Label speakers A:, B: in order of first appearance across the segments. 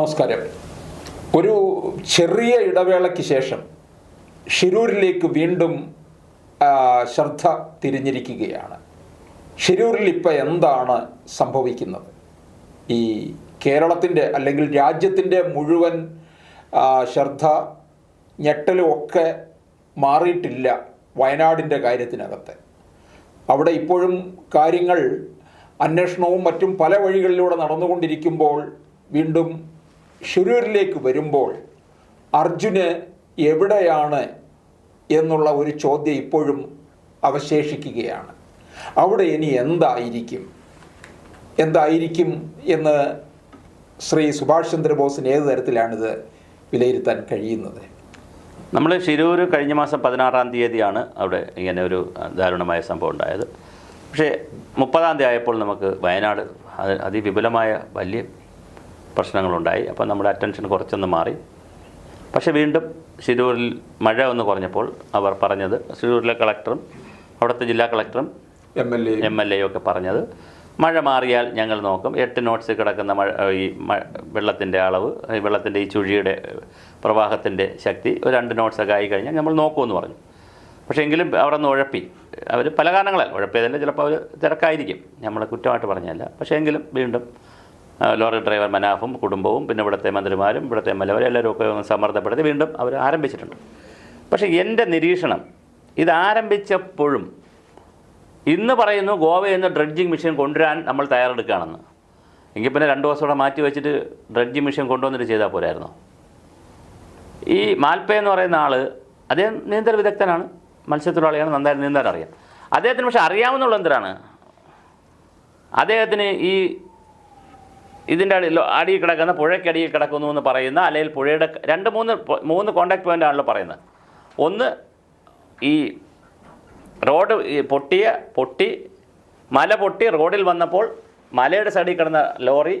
A: നമസ്കാരം. ഒരു ചെറിയ ഇടവേളയ്ക്ക് ശേഷം ഷിരൂരിലേക്ക് വീണ്ടും ശ്രദ്ധ തിരിഞ്ഞിരിക്കുകയാണ്. ഷിരൂരിൽ ഇപ്പം എന്താണ് സംഭവിക്കുന്നത്? ഈ കേരളത്തിന്റെ അല്ലെങ്കിൽ രാജ്യത്തിന്റെ മുഴുവൻ ശ്രദ്ധ ഞെട്ടലും ഒക്കെ മാറിയിട്ടില്ല വയനാടിന്റെ കാര്യത്തിനകത്ത്. അവിടെ ഇപ്പോഴും കാര്യങ്ങൾ അന്വേഷണവും മറ്റും പല വഴികളിലൂടെ നടന്നുകൊണ്ടിരിക്കുമ്പോൾ വീണ്ടും ഷിരൂരിലേക്ക് വരുമ്പോൾ അർജുന് എവിടെയാണ് എന്നുള്ള ഒരു ചോദ്യം ഇപ്പോഴും അവശേഷിക്കുകയാണ്. അവിടെ ഇനി എന്തായിരിക്കും? എന്തായിരിക്കും എന്ന് ശ്രീ സുഭാഷ് ചന്ദ്രബോസിന് ഏത് തരത്തിലാണിത് വിലയിരുത്താൻ കഴിയുന്നത്?
B: നമ്മൾ ഷിരൂർ കഴിഞ്ഞ മാസം പതിനാറാം തീയതിയാണ് അവിടെ ഇങ്ങനെ ഒരു ദാരുണമായ സംഭവം ഉണ്ടായത്. പക്ഷേ മുപ്പതാം തീയതി ആയപ്പോൾ നമുക്ക് വയനാട് അത് അതിവിപുലമായ വലിയ പ്രശ്നങ്ങളുണ്ടായി. അപ്പോൾ നമ്മുടെ അറ്റൻഷൻ കുറച്ചൊന്ന് മാറി. പക്ഷേ വീണ്ടും ശിരൂരിൽ മഴ ഒന്ന് കുറഞ്ഞപ്പോൾ അവർ പറഞ്ഞത് ശിരൂരിലെ കളക്ടറും അവിടുത്തെ ജില്ലാ കളക്ടറും
A: M L A
B: M L A ഒക്കെ പറഞ്ഞത് മഴ മാറിയാൽ ഞങ്ങൾ നോക്കും. എട്ട് നോട്ട്സ് കിടക്കുന്ന മഴ ഈ വെള്ളത്തിന്റെ അളവ് ഈ വെള്ളത്തിന്റെ ഈ ചുഴിയുടെ പ്രവാഹത്തിന്റെ ശക്തി ഒരു രണ്ട് നോട്ട്സൊക്കെ ആയി കഴിഞ്ഞാൽ നമ്മൾ നോക്കുമെന്ന് പറഞ്ഞു. പക്ഷേ എങ്കിലും അവിടെ നിന്ന് ഉഴപ്പി. അവർ പല കാരണങ്ങളാൽ ഉഴപ്പിയതല്ല ചിലപ്പോൾ അവർ തിരക്കായിരിക്കും. നമ്മൾ കുറ്റമായിട്ട് പറഞ്ഞല്ല പക്ഷേ എങ്കിലും വീണ്ടും ലോറി ഡ്രൈവർ മനാഫും കുടുംബവും പിന്നെ ഇവിടുത്തെ മന്ത്രിമാരും ഇവിടുത്തെ എം എൽ എവരും എല്ലാവരും ഒക്കെ സമ്മർദ്ദപ്പെടുത്തി വീണ്ടും അവർ ആരംഭിച്ചിട്ടുണ്ട്. പക്ഷേ എന്റെ നിരീക്ഷണം ഇത് ആരംഭിച്ചപ്പോഴും ഇന്ന് പറയുന്നു ഗോവയിൽ നിന്ന് ഡ്രഡ്ജിങ് മെഷീൻ കൊണ്ടുവരാൻ നമ്മൾ തയ്യാറെടുക്കുകയാണെന്ന്. എങ്കിൽ പിന്നെ രണ്ട് ദിവസം കൂടെ മാറ്റി വെച്ചിട്ട് ഡ്രഡ്ജിങ് മെഷീൻ കൊണ്ടുവന്നിട്ട് ചെയ്താൽ പോരായിരുന്നു? ഈ മാൽപ്പേ എന്ന് പറയുന്ന ആൾ അദ്ദേഹം നീന്തൽ വിദഗ്ധനാണ് മത്സ്യത്തൊഴിലാളിയാണ് നന്നായി നീന്താൻ അറിയാം. അദ്ദേഹത്തിന് പക്ഷേ അറിയാമെന്നുള്ള എന്തിനാണ്? അദ്ദേഹത്തിന് ഈ ഇതിന്റെ അടിയിൽ അടിയിൽ കിടക്കുന്ന പുഴയ്ക്കടിയിൽ കിടക്കുന്നു എന്ന് പറയുന്ന അല്ലെങ്കിൽ പുഴയുടെ രണ്ട് മൂന്ന് മൂന്ന് കോണ്ടാക്ട് പോയിന്റ് ആണല്ലോ പറയുന്നത്. ഒന്ന് ഈ റോഡ് പൊട്ടിയ പൊട്ടി മല പൊട്ടി റോഡിൽ വന്നപ്പോൾ മലയുടെ സൈഡിൽ കിടന്ന ലോറി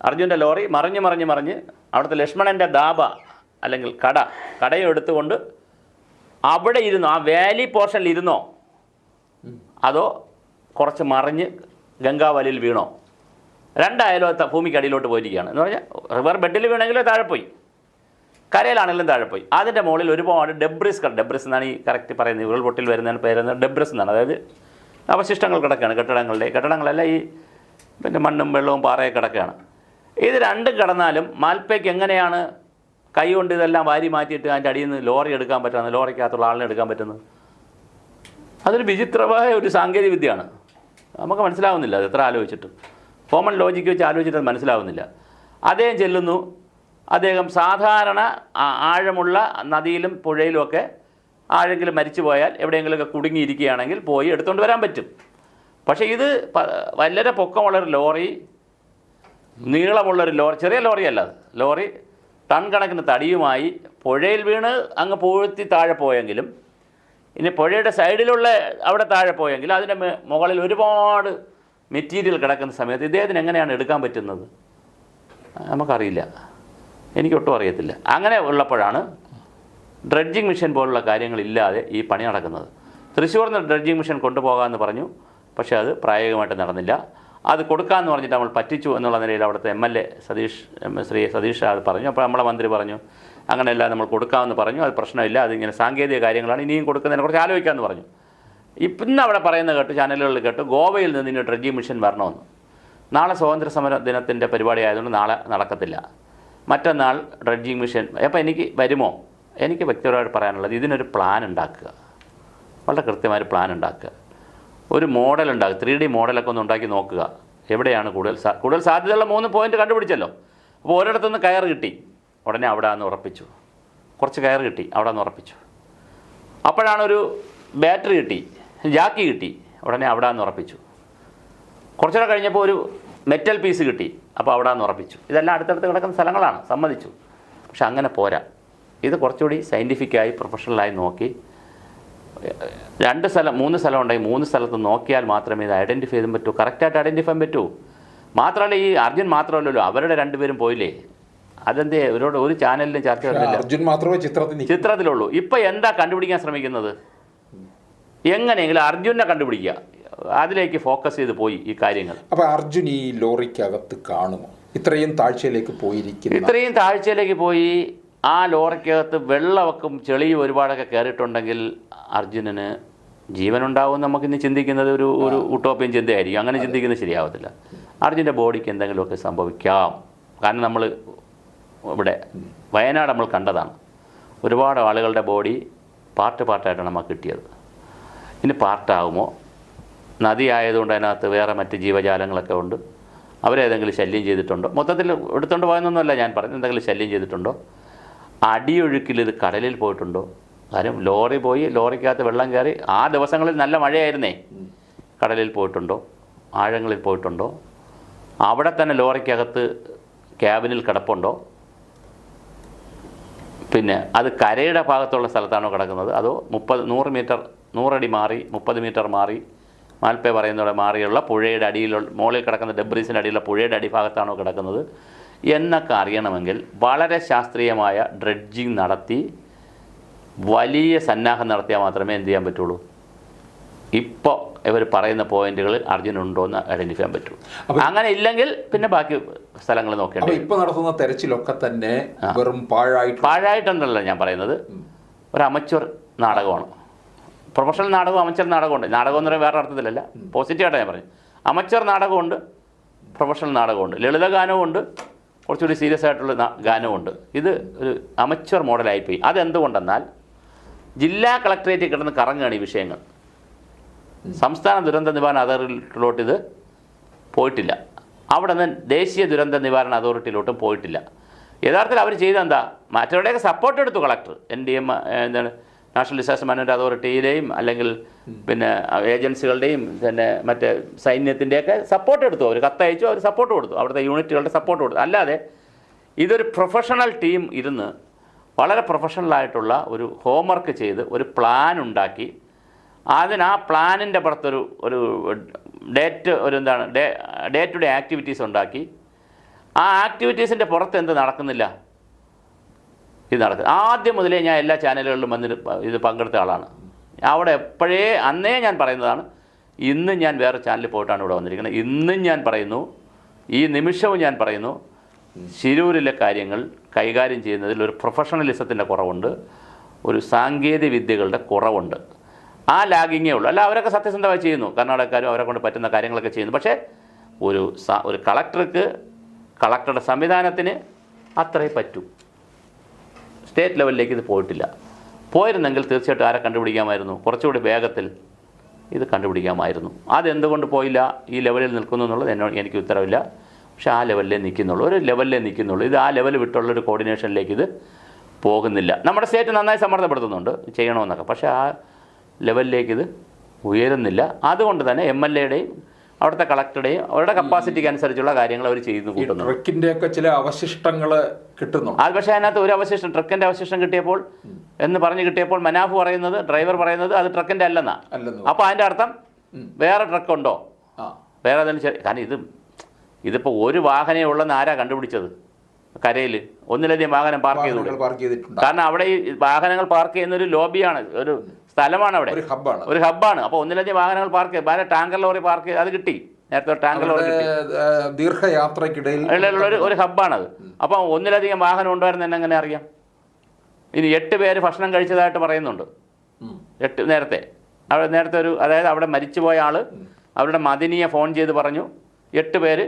B: അർജുന്റെ ലോറി മറിഞ്ഞ് മറിഞ്ഞ് മറിഞ്ഞ് അവിടുത്തെ ലക്ഷ്മണന്റെ ദാബ അല്ലെങ്കിൽ കട കടയും എടുത്തുകൊണ്ട് അവിടെ ഇരുന്നോ ആ വാലി പോർഷനിൽ ഇരുന്നോ? അതോ കുറച്ച് മറിഞ്ഞ് ഗംഗാവലിയിൽ വീണോ? രണ്ടായാലും അത് ഭൂമിക്ക് അടിയിലോട്ട് പോയിരിക്കുകയാണ്. എന്ന് പറഞ്ഞാൽ റിവർ ബെഡിൽ വീണെങ്കിലും താഴെ പോയി. കരയിലാണെങ്കിലും താഴെ പോയി. അതിന്റെ മുകളിൽ ഒരുപാട് ഡെബ്രിസ് ഡെബ്രിസ് എന്നാണ് ഈ കറക്റ്റ് പറയുന്നത്. ഉരുൾപൊട്ടിൽ വരുന്നതിന് പേരുന്ന ഡെബ്രിസ് എന്നാണ്. അതായത് അവശിഷ്ടങ്ങൾ കിടക്കുകയാണ്. കെട്ടിടങ്ങളുടെ കെട്ടിടങ്ങളല്ല ഈ പിന്നെ മണ്ണും വെള്ളവും പാറയൊക്കെ കിടക്കുകയാണ്. ഇത് രണ്ടും കിടന്നാലും മാൽപ്പയ്ക്ക് എങ്ങനെയാണ് കൈ കൊണ്ട് ഇതെല്ലാം വാരി മാറ്റിയിട്ട് അതിന്റെ അടിയിൽ നിന്ന് ലോറി എടുക്കാൻ പറ്റുന്നത്? ലോറിക്കകത്തുള്ള ആളിനെ എടുക്കാൻ പറ്റുന്നത്? അതൊരു വിചിത്രമായ ഒരു സാങ്കേതിക വിദ്യയാണ് നമുക്ക് മനസ്സിലാവുന്നില്ല അത് എത്ര ആലോചിച്ചിട്ടും. കോമൺ ലോജിക്ക് വെച്ച് ആലോചിച്ചിട്ട് മനസ്സിലാവുന്നില്ല. അദ്ദേഹം ചെല്ലുന്നു. അദ്ദേഹം സാധാരണ ആഴമുള്ള നദിയിലും പുഴയിലുമൊക്കെ ആഴെങ്കിലും മരിച്ചു പോയാൽ എവിടെയെങ്കിലുമൊക്കെ കുടുങ്ങിയിരിക്കുകയാണെങ്കിൽ പോയി എടുത്തുകൊണ്ട് വരാൻ പറ്റും. പക്ഷേ ഇത് വല്ലരെ പൊക്കമുള്ളൊരു ലോറി നീളമുള്ളൊരു ലോറി ചെറിയ ലോറിയല്ല അത്. ലോറി ടൺ കണക്കിന് തടിയുമായി പുഴയിൽ വീണ് അങ്ങ് പൂഴ്ത്തി താഴെ പോയെങ്കിലും ഇനി പുഴയുടെ സൈഡിലുള്ള അവിടെ താഴെ പോയെങ്കിൽ അതിന്റെ മുകളിൽ ഒരുപാട് മെറ്റീരിയൽ കിടക്കുന്ന സമയത്ത് ഇദ്ദേഹത്തിന് എങ്ങനെയാണ് എടുക്കാൻ പറ്റുന്നത്? നമുക്കറിയില്ല. എനിക്കൊട്ടും അറിയത്തില്ല. അങ്ങനെ ഉള്ളപ്പോഴാണ് ഡ്രഡ്ജിങ് മെഷീൻ പോലുള്ള കാര്യങ്ങളില്ലാതെ ഈ പണി നടക്കുന്നത്. തൃശ്ശൂർ നിന്ന് ഡ്രഡ്ജിങ് മെഷീൻ കൊണ്ടുപോകാമെന്ന് പറഞ്ഞു. പക്ഷേ അത് പ്രായോഗികമായിട്ട് നടന്നില്ല. അത് കൊടുക്കാമെന്ന് പറഞ്ഞിട്ട് നമ്മൾ പറ്റിച്ചു എന്നുള്ള നിലയിൽ അവിടുത്തെ M L A Satheesh Shri Satheesh അത് പറഞ്ഞു. അപ്പോൾ നമ്മളെ മന്ത്രി പറഞ്ഞു അങ്ങനെയല്ല നമ്മൾ കൊടുക്കാമെന്ന് പറഞ്ഞു. അത് പ്രശ്നമില്ല. അതിങ്ങനെ സാങ്കേതിക കാര്യങ്ങളാണ്. ഇനിയും കൊടുക്കുന്നതിനെ കുറിച്ച് ആലോചിക്കാമെന്ന് പറഞ്ഞു. ഇന്ന് അവിടെ പറയുന്ന കേട്ട് ചാനലുകളിൽ കേട്ട് ഗോവയിൽ നിന്ന് ഇനി ഡ്രഡ്ജിങ് മിഷൻ വരണമെന്ന്. നാളെ സ്വാതന്ത്ര്യ സമര ദിനത്തിന്റെ പരിപാടി ആയതുകൊണ്ട് നാളെ നടക്കത്തില്ല. മറ്റന്നാൾ ഡ്രഡ്ജിങ് മിഷൻ അപ്പോൾ എനിക്ക് വരുമോ? എനിക്ക് വ്യക്തിപരമായിട്ട് പറയാനുള്ളത് ഇതിനൊരു പ്ലാൻ ഉണ്ടാക്കുക. വളരെ കൃത്യമായ ഒരു പ്ലാൻ ഉണ്ടാക്കുക. ഒരു മോഡൽ ഉണ്ടാക്കുക. ത്രീ ഡി മോഡലൊക്കെ ഒന്ന് ഉണ്ടാക്കി നോക്കുക. എവിടെയാണ് കൂടുതൽ സാ കൂടുതൽ സാധ്യതയുള്ള മൂന്ന് പോയിന്റ് കണ്ടുപിടിച്ചല്ലോ. അപ്പോൾ ഒരിടത്തുനിന്ന് കയർ കിട്ടി. ഉടനെ അവിടെ നിന്ന് ഉറപ്പിച്ചു. കുറച്ച് കയർ കിട്ടി. അവിടെ നിന്ന് ഉറപ്പിച്ചു. അപ്പോഴാണ് ഒരു ബാറ്ററി കിട്ടി. ജാക്കി കിട്ടി. ഉടനെ അവിടെ നിന്ന് ഉറപ്പിച്ചു. കുറച്ചുകൂടെ കഴിഞ്ഞപ്പോൾ ഒരു മെറ്റൽ പീസ് കിട്ടി. അപ്പോൾ അവിടെ നിന്ന് ഉറപ്പിച്ചു. ഇതെല്ലാം അടുത്തടുത്ത് കിടക്കുന്ന സ്ഥലങ്ങളാണ്. സമ്മതിച്ചു. പക്ഷെ അങ്ങനെ പോരാ. ഇത് കുറച്ചുകൂടി സയന്റിഫിക്കായി പ്രൊഫഷണലായി നോക്കി. രണ്ട് സ്ഥലം മൂന്ന് സ്ഥലം ഉണ്ടെങ്കിൽ മൂന്ന് സ്ഥലത്ത് നോക്കിയാൽ മാത്രമേ ഇത് ഐഡന്റിഫൈ ചെയ്യാൻ പറ്റൂ. കറക്റ്റായിട്ട് ഐഡന്റിഫൈ ചെയ്യാൻ പറ്റൂ. മാത്രമല്ല ഈ അർജുൻ മാത്രമല്ലല്ലോ. അവരുടെ രണ്ടുപേരും പോയില്ലേ? അതെന്തേ? ഇവരോട് ഒരു ചാനലിലും ചർച്ച
A: അർജുൻ മാത്രമേ ചിത്രത്തിൽ.
B: ചിത്രത്തിലുള്ളൂ. ഇപ്പം എന്താ കണ്ടുപിടിക്കാൻ ശ്രമിക്കുന്നത്? എങ്ങനെയെങ്കിലും അർജുനെ കണ്ടുപിടിക്കുക. അതിലേക്ക് ഫോക്കസ് ചെയ്ത് പോയി ഈ കാര്യങ്ങൾ.
A: അപ്പൊ അർജുൻ ഈ ലോറിക്കകത്ത് കാണുമോ? ഇത്രയും താഴ്ചയിലേക്ക് പോയിരിക്കുന്ന
B: ഇത്രയും താഴ്ചയിലേക്ക് പോയി ആ ലോറിക്കകത്ത് വെള്ളമൊക്കെ ചെളിയും ഒരുപാടൊക്കെ കയറിയിട്ടുണ്ടെങ്കിൽ അർജുനന് ജീവനുണ്ടാവും നമുക്ക് ഇന്ന് ചിന്തിക്കുന്നത് ഒരു ഒരു ഉട്ടോപ്യൻ ചിന്തയായിരിക്കും. അങ്ങനെ ചിന്തിക്കുന്നത് ശരിയാവത്തില്ല. അർജുന്റെ ബോഡിക്ക് എന്തെങ്കിലുമൊക്കെ സംഭവിക്കാം. കാരണം നമ്മൾ ഇവിടെ വയനാട് നമ്മൾ കണ്ടതാണ്. ഒരുപാട് ആളുകളുടെ ബോഡി പാർട്ട് പാർട്ടായിട്ടാണ് നമുക്ക് കിട്ടിയത്. ഇനി പാർട്ടാകുമോ നദി ആയതുകൊണ്ട് അതിനകത്ത് വേറെ മറ്റ് ജീവജാലങ്ങളൊക്കെ ഉണ്ട്. അവരേതെങ്കിലും ശല്യം ചെയ്തിട്ടുണ്ടോ? മൊത്തത്തിൽ എടുത്തുകൊണ്ട് പോയെന്നൊന്നുമല്ല ഞാൻ പറഞ്ഞത്. എന്തെങ്കിലും ശല്യം ചെയ്തിട്ടുണ്ടോ? അടിയൊഴുക്കിൽ ഇത് കടലിൽ പോയിട്ടുണ്ടോ? കാര്യം ലോറി പോയി ലോറിക്കകത്ത് വെള്ളം കയറി ആ ദിവസങ്ങളിൽ നല്ല മഴയായിരുന്നേ. കടലിൽ പോയിട്ടുണ്ടോ? ആഴങ്ങളിൽ പോയിട്ടുണ്ടോ? അവിടെ തന്നെ ലോറിക്കകത്ത് ക്യാബിനിൽ കിടപ്പുണ്ടോ? പിന്നെ അത് കരയുടെ ഭാഗത്തുള്ള സ്ഥലത്താണോ കിടക്കുന്നത്? അതോ മുപ്പത് നൂറ് മീറ്റർ നൂറടി മാറി മുപ്പത് മീറ്റർ മാറി. മാൽപ്പേ പറയുന്നവിടെ മാറിയുള്ള പുഴയുടെ അടിയിലുള്ള മുകളിൽ കിടക്കുന്ന ഡെബ്രീസിന്റെ അടിയിലുള്ള പുഴയുടെ അടിഭാഗത്താണോ കിടക്കുന്നത്? എന്നൊക്കെ അറിയണമെങ്കിൽ വളരെ ശാസ്ത്രീയമായ ഡ്രഡ്ജിങ് നടത്തി വലിയ സന്നാഹം നടത്തിയാൽ മാത്രമേ എന്ത് ചെയ്യാൻ പറ്റുള്ളൂ? ഇപ്പോൾ ഇവർ പറയുന്ന പോയിന്റുകൾ അർജുനുണ്ടോ എന്ന് ഐഡന്റിഫൈ ചെയ്യാൻ പറ്റൂ അങ്ങനെ ഇല്ലെങ്കിൽ പിന്നെ ബാക്കി സ്ഥലങ്ങൾ നോക്കേണ്ടി
A: ഇപ്പോൾ നടത്തുന്ന തെരച്ചിലൊക്കെ തന്നെ വെറും പാഴായിട്ട്
B: പാഴായിട്ടുണ്ടല്ലോ ഞാൻ പറയുന്നത്. ഒരു അമച്വർ നാടകമാണ്. പ്രൊഫഷണൽ നാടകവും അമച്ചർ നാടകമുണ്ട് നാടകം എന്ന് പറയുന്നത് വേറെ അർത്ഥത്തിലല്ല. പോസിറ്റീവായിട്ട് ഞാൻ പറഞ്ഞു അമച്ചർ നാടകമുണ്ട് പ്രൊഫഷണൽ നാടകമുണ്ട് ലളിതഗാനവുമുണ്ട് കുറച്ചുകൂടി സീരിയസ് ആയിട്ടുള്ള ഗാനമുണ്ട് ഇത് ഒരു അമച്ചർ മോഡലായിപ്പോയി. അതെന്തുകൊണ്ടെന്നാൽ ജില്ലാ കളക്ടറേറ്റിൽ കിടന്ന് കറങ്ങുകയാണ് ഈ വിഷയങ്ങൾ. സംസ്ഥാന ദുരന്ത നിവാരണ അതോറിറ്റിയിലോട്ട് ഇത് പോയിട്ടില്ല. അവിടെ നിന്ന് ദേശീയ ദുരന്ത നിവാരണ അതോറിറ്റിയിലോട്ടും പോയിട്ടില്ല. യഥാർത്ഥത്തിൽ അവർ ചെയ്തെന്താ മറ്റവരുടെയൊക്കെ സപ്പോർട്ട് എടുത്തു കളക്ടർ. എൻ ഡി എം എന്താണ്? നാഷണൽ ഡിസാസ്റ്റർ മാനേജ്മെന്റ് അതോറിറ്റിയിലെയും അല്ലെങ്കിൽ പിന്നെ ഏജൻസികളുടെയും പിന്നെ മറ്റേ സൈന്യത്തിന്റെയൊക്കെ സപ്പോർട്ട് എടുത്തു. അവർ കത്തയച്ചു അവർ സപ്പോർട്ട് കൊടുത്തു. അവിടുത്തെ യൂണിറ്റുകളുടെ സപ്പോർട്ട് കൊടുത്തു. അല്ലാതെ ഇതൊരു പ്രൊഫഷണൽ ടീം ഇരുന്ന് വളരെ പ്രൊഫഷണലായിട്ടുള്ള ഒരു ഹോംവർക്ക് ചെയ്ത് ഒരു പ്ലാൻ ഉണ്ടാക്കി. അതിന് ആ പ്ലാനിന്റെ പുറത്തൊരു ഒരു ഡേറ്റ് ഒരു എന്താണ് day day to day activities ഉണ്ടാക്കി. ആ ആക്ടിവിറ്റീസിന്റെ പുറത്ത് എന്ത് നടക്കുന്നില്ല? ഇത് നടക്കുന്നത്. ആദ്യം മുതലേ ഞാൻ എല്ലാ ചാനലുകളിലും വന്നിട്ട് ഇത് പങ്കെടുത്ത ആളാണ്. അവിടെ എപ്പോഴേ അന്നേ ഞാൻ പറയുന്നതാണ് ഇന്നും ഞാൻ വേറെ ചാനലിൽ പോയിട്ടാണ് ഇവിടെ വന്നിരിക്കുന്നത്. ഇന്നും ഞാൻ പറയുന്നു ഈ നിമിഷവും ഞാൻ പറയുന്നു ശിരൂരിലെ കാര്യങ്ങൾ കൈകാര്യം ചെയ്യുന്നതിൽ ഒരു പ്രൊഫഷണലിസത്തിന്റെ കുറവുണ്ട് ഒരു സാങ്കേതിക വിദ്യകളുടെ കുറവുണ്ട്. ആ ലാഗിങ്ങേ ഉള്ളൂ. അല്ല അവരൊക്കെ സത്യസന്ധമായി ചെയ്യുന്നു. കർണാടകക്കാരും അവരെ കൊണ്ട് പറ്റുന്ന കാര്യങ്ങളൊക്കെ ചെയ്യുന്നു. പക്ഷേ ഒരു ഒരു കളക്ടർക്ക് കളക്ടറുടെ സംവിധാനത്തിന് അത്രേ പറ്റൂ. സ്റ്റേറ്റ് ലെവലിലേക്ക് ഇത് പോയിട്ടില്ല. പോയിരുന്നെങ്കിൽ തീർച്ചയായിട്ടും ആരെ കണ്ടുപിടിക്കാമായിരുന്നു? കുറച്ചുകൂടി വേഗത്തിൽ ഇത് കണ്ടുപിടിക്കാമായിരുന്നു. അതെന്തുകൊണ്ട് പോയില്ല? ഈ ലെവലിൽ നിൽക്കുന്നു എന്നുള്ളത് എന്നോട് എനിക്ക് ഉത്തരവില്ല. പക്ഷേ ആ ലെവലിലേ നിൽക്കുന്നുള്ളൂ. ഒരു ലെവലിലേ നിൽക്കുന്നുള്ളൂ. ഇത് ആ ലെവൽ വിട്ടുള്ള ഒരു കോർഡിനേഷനിലേക്ക് ഇത് പോകുന്നില്ല. നമ്മുടെ സ്റ്റേറ്റ് നന്നായി സമ്മർദ്ദപ്പെടുത്തുന്നുണ്ട്. ചെയ്യണമെന്നൊക്കെ. പക്ഷേ ആ ലെവലിലേക്ക് ഇത് ഉയരുന്നില്ല. അതുകൊണ്ട് തന്നെ എം എൽ എയുടെയും അവിടുത്തെ കളക്ടറുടെയും അവരുടെ കപ്പാസിറ്റിക്ക് അനുസരിച്ചുള്ള കാര്യങ്ങൾ അവർ ചെയ്തു കൂട്ടുന്നു.
A: ട്രക്കിന്റെ ഒക്കെ ചില അവശിഷ്ടങ്ങൾ കിട്ടുന്നു
B: അത് പക്ഷേ അതിനകത്ത് ഒരു അവശിഷ്ടം ട്രക്കിന്റെ അവശിഷ്ടം കിട്ടിയപ്പോൾ എന്ന് പറഞ്ഞു കിട്ടിയപ്പോൾ മനാഫ് പറയുന്നത് ഡ്രൈവർ പറയുന്നത് അത് ട്രക്കിന്റെ അല്ലെന്നാ.
A: അപ്പൊ
B: അപ്പോൾ അതിന്റെ അർത്ഥം വേറെ ട്രക്ക് ഉണ്ടോ?
A: ആ.
B: വേറെ അതിന് കാരണം ഇത് ഇതിപ്പോ ഒരു വാഹനേ ഉള്ളെന്ന് ആരാ കണ്ടുപിടിച്ചത്? കരയിൽ ഒന്നിലധികം വാഹനം പാർക്ക്
A: ചെയ്തു
B: കാരണം അവിടെ ഈ വാഹനങ്ങൾ പാർക്ക് ചെയ്യുന്ന ഒരു ലോബിയാണ് ഒരു സ്ഥലമാണ് അവിടെ.
A: ഒരു ഹബ്ബാണ്.
B: ഒരു ഹബ്ബാണ്. അപ്പോൾ ഒന്നിലധികം വാഹനങ്ങൾ പാർക്ക് വേറെ ടാങ്കർ ലോറി പാർക്ക് അത് കിട്ടി. നേരത്തെ ടാങ്കർ ലോറി കിട്ടി.
A: ദീർഘയാത്രക്കിടയിൽ
B: ഒരു ഒരു അത് അപ്പം ഒന്നിലധികം വാഹനം ഉണ്ടായിരുന്നു എന്നെ എങ്ങനെ അറിയാം? ഇനി എട്ട് പേര് ഭക്ഷണം കഴിച്ചതായിട്ട് പറയുന്നുണ്ട്. എട്ട് നേരത്തെ. അവിടെ നേരത്തെ ഒരു അതായത് അവിടെ മരിച്ചുപോയ ആൾ അവരുടെ മദിനിയെ ഫോൺ ചെയ്ത് പറഞ്ഞു എട്ട് പേര്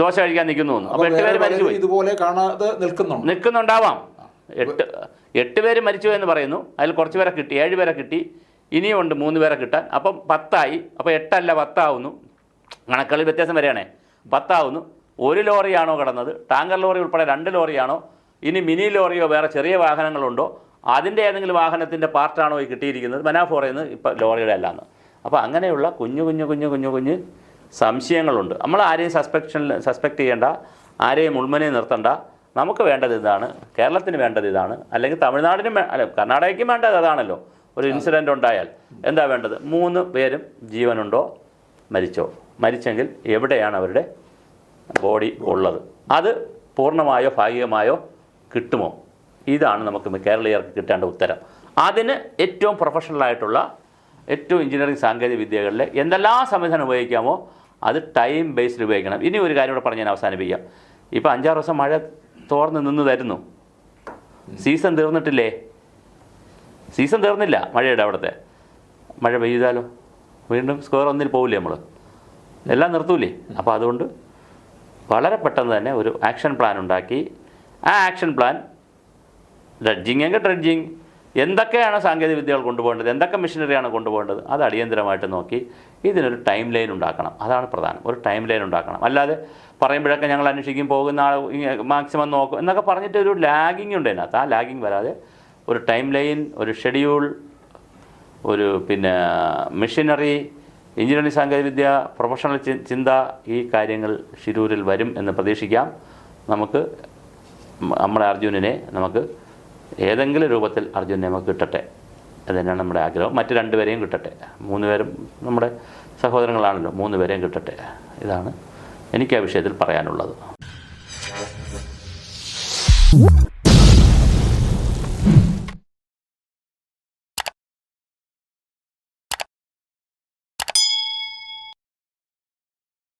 B: ദോശ കഴിക്കാൻ നിൽക്കുന്നു
A: അപ്പൊ
B: അപ്പോൾ എട്ട് പേര് മരിച്ചുപോയി.
A: ഇതുപോലെ കാണാതെ നിൽക്കുന്നുണ്ട്.
B: നിൽക്കുന്നുണ്ടാവാം. എട്ട് എട്ട് പേര് മരിച്ചു എന്ന് പറയുന്നു. അതിൽ കുറച്ച് പേരെ കിട്ടി ഏഴ് പേരെ കിട്ടി. ഇനിയും ഉണ്ട് മൂന്ന് പേരെ കിട്ടാൻ. അപ്പം പത്തായി. അപ്പോൾ എട്ടല്ല പത്താവുന്നു. കണക്കുകളിൽ വ്യത്യാസം വരികയാണേ. പത്താവുന്നു. ഒരു ലോറിയാണോ കടന്നത്? ടാങ്കർ ലോറി ഉൾപ്പെടെ രണ്ട് ലോറിയാണോ? ഇനി മിനി ലോറിയോ വേറെ ചെറിയ വാഹനങ്ങളുണ്ടോ? അതിന്റെ ഏതെങ്കിലും വാഹനത്തിന്റെ പാർട്ടാണോ ഈ കിട്ടിയിരിക്കുന്നത്? മനാഫോറയിൽ നിന്ന് ഇപ്പം ലോറിയുടെ അല്ലാന്ന്. അപ്പോൾ അങ്ങനെയുള്ള കുഞ്ഞു കുഞ്ഞു കുഞ്ഞു കുഞ്ഞു കുഞ്ഞ് സംശയങ്ങളുണ്ട്. നമ്മൾ ആരെയും സസ്പെക്ഷൻ സസ്പെക്ട് ചെയ്യേണ്ട. ആരെയും ഉൾമനെ നിർത്തണ്ട. നമുക്ക് വേണ്ടത് ഇതാണ് കേരളത്തിന് വേണ്ടത് ഇതാണ് അല്ലെങ്കിൽ തമിഴ്നാടിനും അല്ല കർണാടകയ്ക്കും വേണ്ടത് അതാണല്ലോ. ഒരു ഇൻസിഡന്റ് ഉണ്ടായാൽ എന്താ വേണ്ടത്? മൂന്ന് പേരും ജീവനുണ്ടോ? മരിച്ചോ? മരിച്ചെങ്കിൽ എവിടെയാണ് അവരുടെ ബോഡി ഉള്ളത്? അത് പൂർണമായോ ഭാഗികമായോ കിട്ടുമോ? ഇതാണ് നമുക്ക് കേരളീയർക്ക് കിട്ടേണ്ട ഉത്തരം. അതിന് ഏറ്റവും പ്രൊഫഷണലായിട്ടുള്ള ഏറ്റവും എഞ്ചിനീയറിംഗ് സാങ്കേതിക വിദ്യകളിലെ എന്തെല്ലാം സംവിധാനം ഉപയോഗിക്കാമോ അത് ടൈം ബേസ്ഡ് ഉപയോഗിക്കണം. ഇനി ഒരു കാര്യം കൂടെ പറഞ്ഞ് ഞാൻ അവസാനിപ്പിക്കാം. ഇപ്പോൾ അഞ്ചാറ് ദിവസം മഴ തോർന്ന് നിന്ന് തരുന്നു. സീസൺ തീർന്നിട്ടില്ലേ? സീസൺ തീർന്നില്ല മഴയുടെ അവിടുത്തെ. മഴ പെയ്താലോ? വീണ്ടും സ്ക്വയർ ഒന്നിൽ പോവില്ലേ നമ്മൾ എല്ലാം നിർത്തൂലേ? അപ്പോൾ അതുകൊണ്ട് വളരെ പെട്ടെന്ന് തന്നെ ഒരു ആക്ഷൻ പ്ലാൻ ഉണ്ടാക്കി. ആ ആക്ഷൻ പ്ലാൻ ഡ്രഡ്ജിങ് എങ്കിൽ ഡ്രഡ്ജിങ്. എന്തൊക്കെയാണ് സാങ്കേതിക വിദ്യകൾ കൊണ്ടുപോകേണ്ടത്? എന്തൊക്കെ മെഷീനറിയാണ് കൊണ്ടുപോകേണ്ടത്? അത് അടിയന്തരമായിട്ട് നോക്കി. ഇതിനൊരു ടൈം ലൈൻ ഉണ്ടാക്കണം. അതാണ് പ്രധാനം. ഒരു ടൈം ലൈൻ ഉണ്ടാക്കണം. അല്ലാതെ പറയുമ്പോഴൊക്കെ ഞങ്ങൾ അന്വേഷിക്കും പോകുന്ന ആൾ മാക്സിമം നോക്കും എന്നൊക്കെ പറഞ്ഞിട്ട് ഒരു ലാഗിങ് ഉണ്ട് അതിനകത്ത്. ആ ലാഗിങ് വരാതെ ഒരു ടൈം ലൈൻ ഒരു ഷെഡ്യൂൾ ഒരു പിന്നെ മെഷീനറി എഞ്ചിനീയറിംഗ് സാങ്കേതികവിദ്യ പ്രൊഫഷണൽ ചിന്ത ഈ കാര്യങ്ങൾ ഷിരൂരിൽ വരും എന്ന് പ്രതീക്ഷിക്കാം. നമുക്ക് നമ്മുടെ അർജുനനെ നമുക്ക് ഏതെങ്കിലും രൂപത്തിൽ അർജുനനെ നമുക്ക് കിട്ടട്ടെ. അത് തന്നെയാണ് നമ്മുടെ ആഗ്രഹം. മറ്റ് രണ്ടുപേരെയും കിട്ടട്ടെ. മൂന്ന് പേരും നമ്മുടെ സഹോദരങ്ങളാണല്ലോ. മൂന്ന് പേരെയും കിട്ടട്ടെ. ഇതാണ് എനിക്ക് ആ വിഷയത്തിൽ പറയാനുള്ളത്.